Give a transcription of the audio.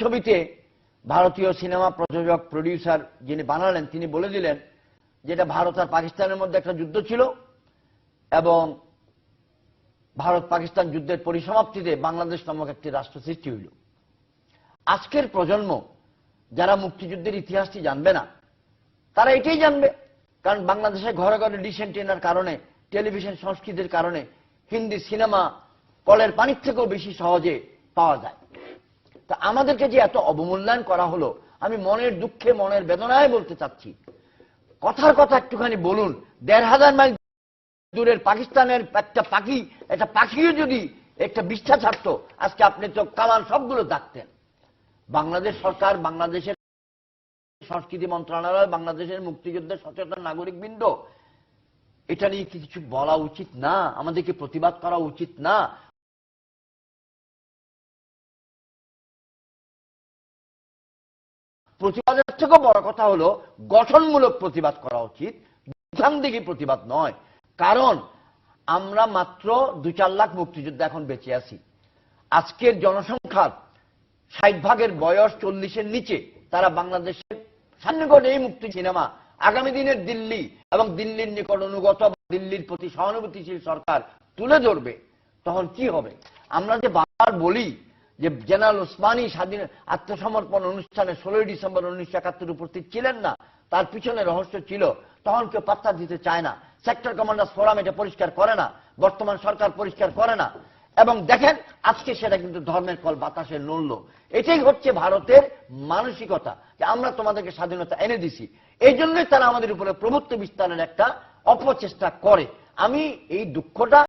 ছবিতে ভারতীয় সিনেমা প্রযোজক, প্রডিউসার যিনি বানালেন, তিনি বলে দিলেন যেটা ভারত আর পাকিস্তানের মধ্যে একটা যুদ্ধ ছিল এবং ভারত পাকিস্তান যুদ্ধের পরিসমাপ্তিতে বাংলাদেশ নামক একটি রাষ্ট্র সৃষ্টি হইল। আজকের প্রজন্ম যারা মুক্তিযুদ্ধের ইতিহাসটি জানবে না, তারা এটাই জানবে। কারণ বাংলাদেশে ঘরে ঘরে ডিশ এন্টেনার কারণে, টেলিভিশন সংস্কৃতির কারণে হিন্দি সিনেমা কলের পানির থেকেও বেশি সহজে পাওয়া যায়। তা আমাদেরকে যে এত অবমূল্যায়ন করা হলো, আমি মনের দুঃখে, মনের বেদনায় বলতে চাচ্ছি। কথার কথা একটুখানি বলুন। দেড় হাজার মাইল দূরের পাকিস্তানের একটা পাখি, একটা পাখিও যদি একটা বিষ্ঠা ছাড়তো, আজকে আপনি তো কামান সবগুলো ডাকতেন বাংলাদেশ সরকার, বাংলাদেশের সংস্কৃতি মন্ত্রণালয়, বাংলাদেশের মুক্তিযুদ্ধের সচেতন নাগরিক বৃন্দ এটা নিয়ে কিছু বলা উচিত না? আমাদেরকে প্রতিবাদ করা উচিত না? প্রতিবাদের থেকেও বড় কথা হলো, গঠনমূলক প্রতিবাদ করা উচিত দিকে প্রতিবাদ নয়। কারণ আমরা মাত্র দু চার লাখ মুক্তিযোদ্ধা এখন বেঁচে আছি। আজকের জনসংখ্যার ষাট ভাগের বয়স চল্লিশের নিচে তারা বাংলাদেশের সান্নিকট এই মুক্তি সিনেমা, আগামী দিনের দিল্লি এবং দিল্লির নিকট অনুগত দিল্লির প্রতি সহানুভূতিশীল সরকার তুলে ধরবে, তখন কি হবে? আমরা যে বারবার বলি যে জেনারেল ওসমানী স্বাধীন আত্মসমর্পণ অনুষ্ঠানে ষোলোই ডিসেম্বর উনিশশো একাত্তর উপস্থিত ছিলেন না, তার পিছনে রহস্য ছিল, তখন কেউ পাত্তা দিতে চায় না। সেক্টর কমান্ডার ফোরাম এটা পরিষ্কার করে না, বর্তমান সরকার পরিষ্কার করে না। এবং দেখেন, আজকে সেটা কিন্তু ধর্মের কল বাতাসে নড়ল। এটাই হচ্ছে ভারতের মানসিকতা, যে আমরা তোমাদেরকে স্বাধীনতা এনে দিছি। এই জন্যই তারা আমাদের উপরে প্রভুত্ব বিস্তারের একটা অপচেষ্টা করে। আমি এই দুঃখটা